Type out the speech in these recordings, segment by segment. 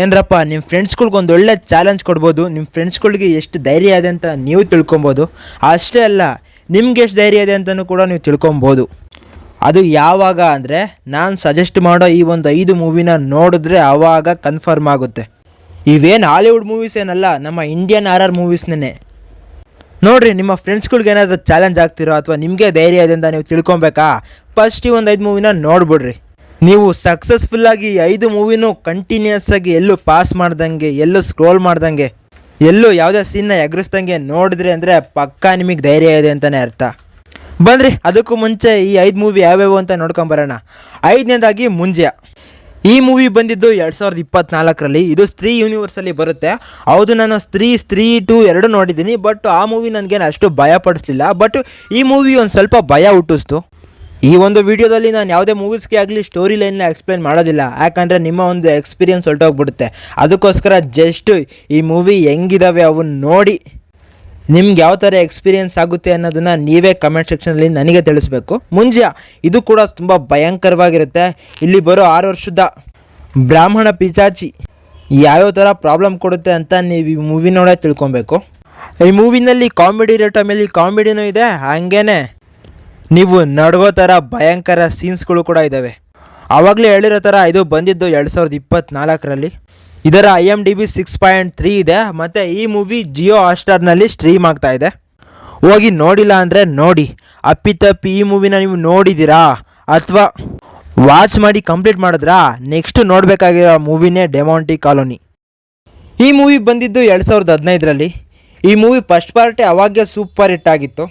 ಏನರಪ್ಪ ನಿಮ್ಮ ಫ್ರೆಂಡ್ಸ್ಗಳ್ಗೆ ಒಂದು ಒಳ್ಳೆ ಚಾಲೆಂಜ್ ಕೊಡ್ಬೋದು ನಿಮ್ಮ ಫ್ರೆಂಡ್ಸ್ಗಳಿಗೆ ಎಷ್ಟು ಧೈರ್ಯ ಇದೆ ಅಂತ ನೀವು ತಿಳ್ಕೊಬೋದು. ಅಷ್ಟೇ ಅಲ್ಲ, ನಿಮ್ಗೆ ಎಷ್ಟು ಧೈರ್ಯ ಇದೆ ಅಂತಲೂ ಕೂಡ ನೀವು ತಿಳ್ಕೊಬೋದು. ಅದು ಯಾವಾಗ ಅಂದರೆ, ನಾನು ಸಜೆಸ್ಟ್ ಮಾಡೋ ಈ ಒಂದು ಐದು ಮೂವಿನ ನೋಡಿದ್ರೆ ಆವಾಗ ಕನ್ಫರ್ಮ್ ಆಗುತ್ತೆ. ಇವೇನು ಹಾಲಿವುಡ್ ಮೂವೀಸ್ ಏನಲ್ಲ, ನಮ್ಮ ಇಂಡಿಯನ್ ಆರ್ ಆರ್ ಮೂವೀಸ್ನೇ ನೋಡಿರಿ, ನಿಮ್ಮ ಫ್ರೆಂಡ್ಸ್ಗಳ್ಗೆ ಏನಾದರೂ ಚಾಲೆಂಜ್ ಆಗ್ತಿರೋ ಅಥವಾ ನಿಮಗೆ ಧೈರ್ಯ ಇದೆ ಅಂತ ನೀವು ತಿಳ್ಕೊಬೇಕಾ? ಫಸ್ಟ್ ಈ ಒಂದು ಐದು ಮೂವಿನ ನೋಡ್ಬಿಡ್ರಿ. ನೀವು ಸಕ್ಸಸ್ಫುಲ್ ಆಗಿ ಐದು ಮೂವಿನೂ ಕಂಟಿನ್ಯೂಸ್ ಆಗಿ ಎಲ್ಲೂ ಪಾಸ್ ಮಾಡ್ದಂಗೆ, ಎಲ್ಲೂ ಸ್ಕ್ರೋಲ್ ಮಾಡ್ದಂಗೆ, ಎಲ್ಲೂ ಯಾವುದೇ ಸೀನ್ನ ಎಗರಿಸ್ದಂಗೆ ನೋಡಿದ್ರಿ ಅಂದರೆ ಪಕ್ಕಾ ನಿಮಗೆ ಧೈರ್ಯ ಇದೆ ಅಂತಲೇ ಅರ್ಥ. ಬಂದ್ರಿ ಅದಕ್ಕೂ ಮುಂಚೆ ಈ ಐದು ಮೂವಿ ಯಾವ್ಯಾವು ಅಂತ ನೋಡ್ಕೊಂಬರೋಣ ಐದನೇದಾಗಿ ಮುಂಜೆ. ಈ ಮೂವಿ ಬಂದಿದ್ದು ಎರಡು ಸಾವಿರದ ಇಪ್ಪತ್ನಾಲ್ಕರಲ್ಲಿ. ಇದು ಸ್ತ್ರೀ ಯೂನಿವರ್ಸಲ್ಲಿ ಬರುತ್ತೆ. ಹೌದು, ನಾನು ಸ್ತ್ರೀ ಸ್ತ್ರೀ ಟು ಎರಡು ನೋಡಿದ್ದೀನಿ, ಬಟ್ ಆ ಮೂವಿ ನನಗೇನು ಅಷ್ಟು ಭಯ ಪಡಿಸ್ಲಿಲ್ಲ ಬಟ್ ಈ ಮೂವಿ ಒಂದು ಸ್ವಲ್ಪ ಭಯ ಹುಟ್ಟಿಸ್ತು. ಈ ಒಂದು ವಿಡಿಯೋದಲ್ಲಿ ನಾನು ಯಾವುದೇ ಮೂವೀಸ್ಗೆ ಆಗಲಿ ಸ್ಟೋರಿ ಲೈನ್ನ ಎಕ್ಸ್ಪ್ಲೇನ್ ಮಾಡೋದಿಲ್ಲ. ಯಾಕಂದರೆ ನಿಮ್ಮ ಒಂದು ಎಕ್ಸ್ಪೀರಿಯನ್ಸ್ ಹೊರಟೋಗ್ಬಿಡುತ್ತೆ. ಅದಕ್ಕೋಸ್ಕರ ಜಸ್ಟ್ ಈ ಮೂವಿ ಹೆಂಗಿದಾವೆ ಅವನ್ನ ನೋಡಿ ನಿಮ್ಗೆ ಯಾವ ಥರ ಎಕ್ಸ್ಪೀರಿಯನ್ಸ್ ಆಗುತ್ತೆ ಅನ್ನೋದನ್ನು ನೀವೇ ಕಮೆಂಟ್ ಸೆಕ್ಷನಲ್ಲಿ ನನಗೆ ತಿಳಿಸ್ಬೇಕು. ಮುಂಜಾ, ಇದು ಕೂಡ ತುಂಬ ಭಯಂಕರವಾಗಿರುತ್ತೆ. ಇಲ್ಲಿ ಬರೋ ಆರು ವರ್ಷದ ಬ್ರಾಹ್ಮಣ ಪಿಚಾಚಿ ಯಾವ್ಯಾವ ಥರ ಪ್ರಾಬ್ಲಮ್ ಕೊಡುತ್ತೆ ಅಂತ ನೀವು ಈ ಮೂವಿ ನೋಡೇ ತಿಳ್ಕೊಬೇಕು. ಈ ಮೂವಿನಲ್ಲಿ ಕಾಮಿಡಿ ರೇಟ್ ಆಮೇಲೆ ಕಾಮಿಡಿನೂ ಇದೆ, ಹಾಗೇನೆ. ನೀವು ನಡ್ಗೋ ಥರ ಭಯಂಕರ ಸೀನ್ಸ್ಗಳು ಕೂಡ ಇದ್ದಾವೆ ಆವಾಗಲೇ ಹೇಳಿರೋ ಥರ ಇದು ಬಂದಿದ್ದು ಎರಡು ಸಾವಿರದ ಇಪ್ಪತ್ತ್ನಾಲ್ಕರಲ್ಲಿ ಇದರ I M D B six point three ಇದೆ, ಮತ್ತು ಈ ಮೂವಿ ಜಿಯೋ ಹಾಟ್ಸ್ಟಾರ್ನಲ್ಲಿ ಸ್ಟ್ರೀಮ್ ಆಗ್ತಾ ಇದೆ. ಹೋಗಿ ನೋಡಿಲ್ಲ ಅಂದರೆ ನೋಡಿ. ಅಪ್ಪಿತಪ್ಪಿ, ಈ ಮೂವಿನ ನೀವು ನೋಡಿದ್ದೀರಾ? ಅಥವಾ ವಾಚ್ ಮಾಡಿ ಕಂಪ್ಲೀಟ್ ಮಾಡಿದ್ರಾ? ನೆಕ್ಸ್ಟ್ ನೋಡಬೇಕಾಗಿರೋ ಮೂವಿನೇ ಡೆಮಾಂಟಿ ಕಾಲೋನಿ ಈ ಮೂವಿ ಬಂದಿದ್ದು ಎರಡು ಸಾವಿರದ ಹದಿನೈದರಲ್ಲಿ. ಈ ಮೂವಿ ಫಸ್ಟ್ ಪಾರ್ಟಿ ಅವಾಗೆ ಸೂಪರ್ ಹಿಟ್ ಆಗಿತ್ತು.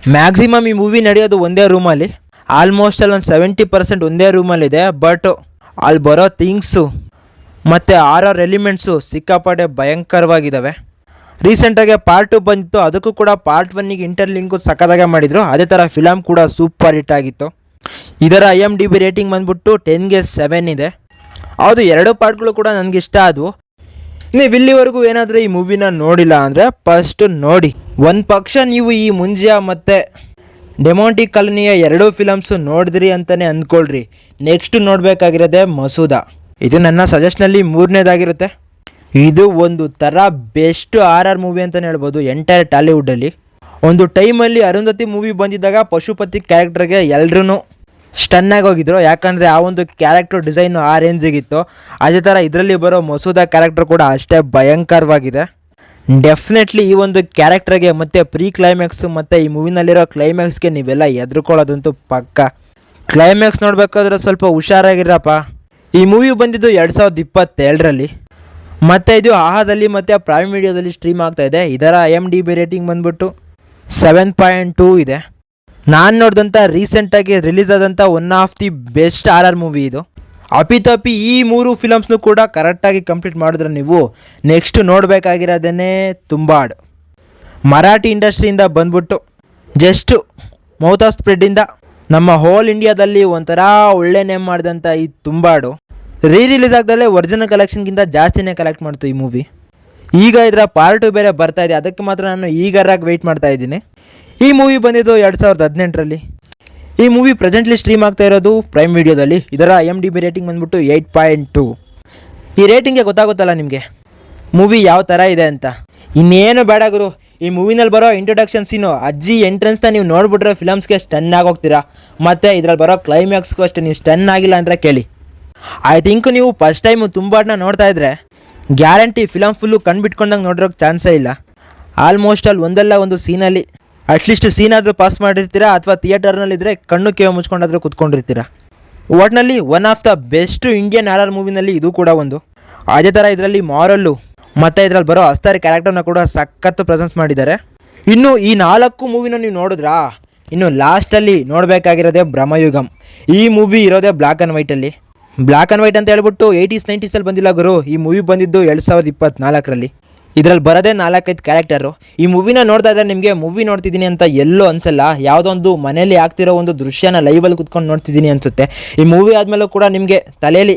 ಮ್ಯಾಕ್ಸಿಮಮ್ ಈ ಮೂವಿ ನಡೆಯೋದು ಒಂದೇ ರೂಮಲ್ಲಿ ಆಲ್ಮೋಸ್ಟ್ ಅಲ್ಲಿ ಒಂದು ಸೆವೆಂಟಿ ಪರ್ಸೆಂಟ್ ಒಂದೇ ರೂಮಲ್ಲಿದೆ ಬಟ್ ಅಲ್ಲಿ ಬರೋ ಥಿಂಗ್ಸು ಮತ್ತು ಆರ್ ಆರ್ ಎಲಿಮೆಂಟ್ಸು ಸಿಕ್ಕಾಪಟ್ಟೆ ಭಯಂಕರವಾಗಿದ್ದಾವೆ ರೀಸೆಂಟಾಗಿ ಪಾರ್ಟ್ ಟು ಬಂದಿತ್ತು, ಅದಕ್ಕೂ ಕೂಡ ಪಾರ್ಟ್ ಒನ್ನಿಗೆ ಇಂಟರ್ಲಿಂಕು ಸಕ್ಕದಾಗೆ ಮಾಡಿದರು. ಅದೇ ಥರ ಫಿಲಮ್ ಕೂಡ ಸೂಪರ್ ಹಿಟ್ ಆಗಿತ್ತು. ಇದರ I M D B rating ಬಂದ್ಬಿಟ್ಟು ಟೆನ್ಗೆ ಸೆವೆನ್ ಇದೆ. ಹೌದು ಎರಡು ಪಾರ್ಟ್ಗಳು ಕೂಡ ನನಗೆ ಇಷ್ಟ ಆದವು. ನೀವು ಇಲ್ಲಿವರೆಗೂ ಏನಾದರೂ ಈ ಮೂವಿನ ನೋಡಿಲ್ಲ ಅಂದರೆ ಫಸ್ಟ್ ನೋಡಿ. ಒಂದು ಪಕ್ಷ ನೀವು ಈ ಮುಂಜಾ ಮತ್ತು ಡೆಮೋಂಟಿ ಕಾಲನಿಯ ಎರಡೂ ಫಿಲಮ್ಸು ನೋಡಿದ್ರಿ ಅಂತಲೇ ಅಂದ್ಕೊಳ್ರಿ. ನೆಕ್ಸ್ಟ್ ನೋಡಬೇಕಾಗಿರೋದೇ ಮಸೂದ. ಇದು ನನ್ನ ಸಜೆಷನಲ್ಲಿ ಮೂರನೇದಾಗಿರುತ್ತೆ. ಇದು ಒಂದು ಥರ ಬೆಸ್ಟ್ ಆರ್ ಆರ್ ಮೂವಿ ಅಂತಲೇ ಹೇಳ್ಬೋದು ಎಂಟೈರ್ ಟಾಲಿವುಡ್ಡಲ್ಲಿ ಒಂದು ಟೈಮಲ್ಲಿ ಅರುಂಧತಿ ಮೂವಿ ಬಂದಿದ್ದಾಗ ಪಶುಪತಿ ಕ್ಯಾರೆಕ್ಟರ್ಗೆ ಎಲ್ರೂ ಸ್ಟನ್ ಆಗಿ ಹೋಗಿದ್ರು. ಯಾಕಂದರೆ ಆ ಒಂದು ಕ್ಯಾರೆಕ್ಟರ್ ಡಿಸೈನು ಆ ರೇಂಜಿಗಿತ್ತು ಅದೇ ಥರ ಇದರಲ್ಲಿ ಬರೋ ಮಸೂದ ಕ್ಯಾರೆಕ್ಟರ್ ಕೂಡ ಅಷ್ಟೇ ಭಯಂಕರವಾಗಿದೆ. ಡೆಫಿನೆಟ್ಲಿ ಈ ಒಂದು ಕ್ಯಾರೆಕ್ಟರ್ಗೆ ಮತ್ತು ಪ್ರೀ ಕ್ಲೈಮ್ಯಾಕ್ಸು ಮತ್ತು ಈ ಮೂವಿನಲ್ಲಿರೋ ಕ್ಲೈಮ್ಯಾಕ್ಸ್ಗೆ ನೀವೆಲ್ಲ ಎದ್ರುಕೊಳ್ಳೋದಂತೂ ಪಕ್ಕ. ಕ್ಲೈಮ್ಯಾಕ್ಸ್ ನೋಡಬೇಕಾದ್ರೆ ಸ್ವಲ್ಪ ಹುಷಾರಾಗಿರಪ್ಪ. ಈ ಮೂವಿ ಬಂದಿದ್ದು ಎರಡು ಸಾವಿರದ ಇಪ್ಪತ್ತೆರಡರಲ್ಲಿ. ಮತ್ತು ಇದು ಆಹಾದಲ್ಲಿ ಮತ್ತು ಪ್ರೈಮ್ ಮೀಡಿಯಾದಲ್ಲಿ ಸ್ಟ್ರೀಮ್ ಆಗ್ತಾ ಇದೆ. ಇದರ ಎಂ ಡಿ ಬಿ ರೇಟಿಂಗ್ ಬಂದ್ಬಿಟ್ಟು ಸೆವೆನ್ ಪಾಯಿಂಟ್ ಟೂ ಇದೆ. ನಾನು ನೋಡಿದಂಥ ರೀಸೆಂಟಾಗಿ ರಿಲೀಸ್ ಆದಂಥ one of the best R R movie ಇದು. ಅಪಿತಪಿ ಈ ಮೂರು ಫಿಲಮ್ಸ್ನು ಕೂಡ ಕರೆಕ್ಟಾಗಿ ಕಂಪ್ಲೀಟ್ ಮಾಡಿದ್ರೆ ನೀವು ನೆಕ್ಸ್ಟ್ ನೋಡಬೇಕಾಗಿರೋದೇ ತುಂಬಾಡ್ ಮರಾಠಿ ಇಂಡಸ್ಟ್ರಿಯಿಂದ ಬಂದ್ಬಿಟ್ಟು ಜಸ್ಟು ಮೌತ್ ಆಫ್ ಸ್ಪ್ರೆಡ್ಡಿಂದ ನಮ್ಮ ಹೋಲ್ ಇಂಡಿಯಾದಲ್ಲಿ ಒಂಥರ ಒಳ್ಳೆ ನೇಮ್ ಮಾಡಿದಂಥ ಈ ತುಂಬಾಡು ರೀ ರಿಲೀಸ್ ಆಗ್ದಲ್ಲೇ ಒರಿಜಿನಲ್ ಕಲೆಕ್ಷನ್ಗಿಂತ ಜಾಸ್ತಿನೇ ಕಲೆಕ್ಟ್ ಮಾಡ್ತು ಈ ಮೂವಿ ಈಗ ಇದರ ಪಾರ್ಟ್ ಬೇರೆ ಬರ್ತಾ ಇದೆ. ಅದಕ್ಕೆ ಮಾತ್ರ ನಾನು ಈಗಾರಾಗಿ ವೆಯ್ಟ್ ಮಾಡ್ತಾ ಇದ್ದೀನಿ. ಈ ಮೂವಿ ಬಂದಿದ್ದು ಎರಡು ಸಾವಿರದ ಹದಿನೆಂಟರಲ್ಲಿ. ಈ ಮೂವಿ ಪ್ರೆಸೆಂಟ್ಲಿ ಸ್ಟ್ರೀಮ್ ಆಗ್ತಾ ಇರೋದು ಪ್ರೈಮ್ ವಿಡಿಯೋದಲ್ಲಿ ಇದರ ಎಂ ಡಿ ಬಿ ರೇಟಿಂಗ್ ಬಂದ್ಬಿಟ್ಟು ಏಯ್ಟ್ ಪಾಯಿಂಟ್ ಟು ಈ ರೇಟಿಂಗ್ಗೆ ಗೊತ್ತಾಗುತ್ತಲ್ಲ ನಿಮಗೆ? ಮೂವಿ ಯಾವ ಥರ ಇದೆ ಅಂತ. ಇನ್ನೇನು ಬೇಡ ಗುರು. ಈ ಮೂವಿನಲ್ಲಿ ಬರೋ ಇಂಟ್ರೊಡಕ್ಷನ್ ಸೀನು ಅಜ್ಜಿ ಎಂಟ್ರೆನ್ಸ್ನ ನೀವು ನೋಡ್ಬಿಟ್ರೆ ಫಿಲಮ್ಸ್ಗೆ ಸ್ಟನ್ ಆಗೋಗ್ತೀರಾ. ಮತ್ತು ಇದ್ರಲ್ಲಿ ಬರೋ ಕ್ಲೈಮ್ಯಾಕ್ಸ್ಗೂ ಅಷ್ಟೇ ನೀವು ಸ್ಟನ್ ಆಗಿಲ್ಲ ಅಂತ ಕೇಳಿ. ಐ ಥಿಂಕ್ ನೀವು ಫಸ್ಟ್ ಟೈಮು ತುಂಬಾಟನ್ನ ನೋಡ್ತಾ ಇದ್ರೆ ಗ್ಯಾರಂಟಿ ಫಿಲಮ್ ಫುಲ್ಲು ಕಣ್ಬಿಟ್ಕೊಂಡಂಗೆ ನೋಡಿರೋಕ್ಕೆ ಚಾನ್ಸೇ ಇಲ್ಲ. ಆಲ್ಮೋಸ್ಟ್ ಅಲ್ಲಿ ಒಂದಲ್ಲ ಒಂದು ಸೀನಲ್ಲಿ ಅಟ್ಲೀಸ್ಟ್ ಸೀನ್ ಆದರೂ ಪಾಸ್ ಮಾಡಿರ್ತೀರಾ ಅಥವಾ ಥಿಯೇಟರ್ನಲ್ಲಿದ್ದರೆ ಕಣ್ಣು ಕೇವ ಮುಚ್ಕೊಂಡಾದರೂ ಕುತ್ಕೊಂಡಿರ್ತೀರಾ? ಒಟ್ನಲ್ಲಿ one of the best Indian R R ಮೂವಿನಲ್ಲಿ ಇದು ಕೂಡ ಒಂದು. ಅದೇ ಥರ ಇದರಲ್ಲಿ ಮಾರಲ್ಲು, ಮತ್ತು ಇದರಲ್ಲಿ ಬರೋ ಅಸ್ತಾರಿ ಕ್ಯಾರೆಕ್ಟರ್ನ ಕೂಡ ಸಖತ್ತು ಪ್ರೆಸೆನ್ಸ್ ಮಾಡಿದ್ದಾರೆ. ಇನ್ನು ಈ ನಾಲ್ಕು ಮೂವಿನ ನೀವು ನೋಡಿದ್ರಾ? ಇನ್ನು ಲಾಸ್ಟಲ್ಲಿ ನೋಡಬೇಕಾಗಿರೋದೇ ಬ್ರಹ್ಮಯುಗಂ. ಈ ಮೂವಿ ಇರೋದೇ ಬ್ಲ್ಯಾಕ್ ಆ್ಯಂಡ್ ವೈಟಲ್ಲಿ ಬ್ಲ್ಯಾಕ್ ಆ್ಯಂಡ್ ವೈಟ್ ಅಂತ ಹೇಳ್ಬಿಟ್ಟು ಏಯ್ಟೀಸ್ ನೈಂಟೀಸಲ್ಲಿ ಬಂದಿಲ್ಲ ಗುರು. ಈ ಮೂವಿ ಬಂದಿದ್ದು ಎರಡು ಸಾವಿರದ ಇಪ್ಪತ್ನಾಲ್ಕರಲ್ಲಿ. ಇದರಲ್ಲಿ ಬರೋದೇ ನಾಲ್ಕೈದು ಕ್ಯಾರೆಕ್ಟರು. ಈ ಮೂವಿನ ನೋಡ್ತಾ ಇದ್ದಾರೆ ನಿಮಗೆ ಮೂವಿ ನೋಡ್ತಿದ್ದೀನಿ ಅಂತ ಎಲ್ಲೂ ಅನಿಸಲ್ಲ. ಯಾವುದೋ ಒಂದು ಮನೇಲಿ ಆಗ್ತಿರೋ ಒಂದು ದೃಶ್ಯನ ಲೈವಲ್ಲಿ ಕುತ್ಕೊಂಡು ನೋಡ್ತಿದ್ದೀನಿ ಅನಿಸುತ್ತೆ. ಈ ಮೂವಿ ಆದಮೇಲೂ ಕೂಡ ನಿಮಗೆ ತಲೆಯಲ್ಲಿ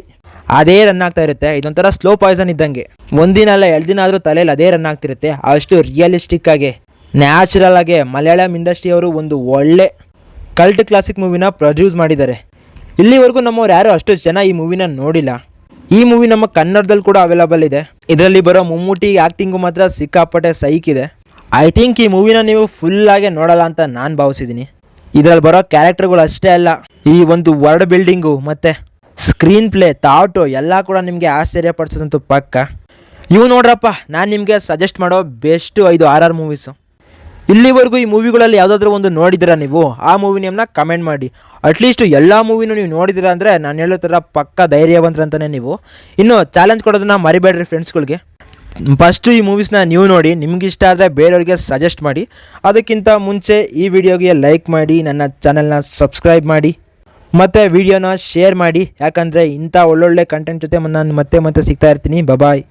ಅದೇ ರನ್ ಆಗ್ತಾ ಇರುತ್ತೆ. ಇದೊಂಥರ ಸ್ಲೋ ಪಾಯ್ಸನ್ ಇದ್ದಂಗೆ. ಒಂದಿನ ಅಲ್ಲ, ಎರಡು ದಿನ ಆದರೂ ತಲೆಯಲ್ಲಿ ಅದೇ ರನ್ ಆಗ್ತಿರುತ್ತೆ. ಅಷ್ಟು ರಿಯಲಿಸ್ಟಿಕ್ ಆಗಿ ನ್ಯಾಚುರಲ್ ಆಗಿ ಮಲಯಾಳಂ ಇಂಡಸ್ಟ್ರಿಯವರು ಒಂದು ಒಳ್ಳೆ ಕಲ್ಟ್ ಕ್ಲಾಸಿಕ್ ಮೂವಿನ ಪ್ರೊಡ್ಯೂಸ್ ಮಾಡಿದ್ದಾರೆ. ಇಲ್ಲಿವರೆಗೂ ನಮ್ಮವ್ರು ಯಾರು ಅಷ್ಟು ಜನ ಈ ಮೂವಿನ ನೋಡಿಲ್ಲ. ಈ ಮೂವಿ ನಮ್ಮ ಕನ್ನಡದಲ್ಲಿ ಕೂಡ ಅವೈಲಬಲ್ ಇದೆ. ಇದರಲ್ಲಿ ಬರೋ ಮುಮ್ಮೂಟಿ ಆ್ಯಕ್ಟಿಂಗು ಮಾತ್ರ ಸಿಕ್ಕಾಪಟ್ಟೆ ಸೈಕ್ ಇದೆ. ಐ ಥಿಂಕ್ ಈ ಮೂವಿನ ನೀವು ಫುಲ್ಲಾಗೆ ನೋಡಲ್ಲ ಅಂತ ನಾನು ಭಾವಿಸಿದ್ದೀನಿ ಇದರಲ್ಲಿ ಬರೋ ಕ್ಯಾರೆಕ್ಟರ್ಗಳು ಅಷ್ಟೇ ಅಲ್ಲ, ಈ ಒಂದು ವರ್ಡ್ ಬಿಲ್ಡಿಂಗು ಮತ್ತು ಸ್ಕ್ರೀನ್ ಪ್ಲೇ ಥಾಟು ಎಲ್ಲ ಕೂಡ ನಿಮಗೆ ಆಶ್ಚರ್ಯಪಡಿಸೋದಂತೂ ಪಕ್ಕ. ಇವು ನೋಡ್ರಪ್ಪ, ನಾನು ನಿಮಗೆ ಸಜೆಸ್ಟ್ ಮಾಡೋ ಬೆಸ್ಟು ಐದು ಆರ್ ಆರ್ ಮೂವೀಸು ಇಲ್ಲಿವರೆಗೂ ಈ ಮೂವಿಗಳಲ್ಲಿ ಯಾವುದಾದ್ರೂ ಒಂದು ನೋಡಿದ್ದೀರಾ ನೀವು? ಆ ಮೂವಿ ನೇಮ್ನ ಕಮೆಂಟ್ ಮಾಡಿ ಅಟ್ಲೀಸ್ಟ್ ಎಲ್ಲ ಮೂವಿನೂ ನೀವು ನೋಡಿದ್ದೀರಾ ಅಂದರೆ ನಾನು ಹೇಳೋ ಥರ ಪಕ್ಕ ಧೈರ್ಯವಂತರಂತಾನೆ ನೀವು. ಇನ್ನು ಚಾಲೆಂಜ್ ಕೊಡೋದನ್ನ ಮರಿಬೇಡ್ರಿ ಫ್ರೆಂಡ್ಸ್ಗಳಿಗೆ ಫಸ್ಟು ಈ ಮೂವೀಸ್ನ ನೀವು ನೋಡಿ ನಿಮ್ಗೆ ಇಷ್ಟ ಆದರೆ ಬೇರೆಯವ್ರಿಗೆ ಸಜೆಸ್ಟ್ ಮಾಡಿ. ಅದಕ್ಕಿಂತ ಮುಂಚೆ ಈ ವಿಡಿಯೋಗೆ ಲೈಕ್ ಮಾಡಿ, ನನ್ನ ಚಾನಲ್ನ ಸಬ್ಸ್ಕ್ರೈಬ್ ಮಾಡಿ. ಮತ್ತು ವಿಡಿಯೋನ ಶೇರ್ ಮಾಡಿ. ಯಾಕಂದರೆ ಇಂಥ ಒಳ್ಳೊಳ್ಳೆ ಕಂಟೆಂಟ್ ಜೊತೆ ನಾನು ಮತ್ತೆ ಮತ್ತೆ ಸಿಗ್ತಾ ಇರ್ತೀನಿ. ಬಬಾಯ್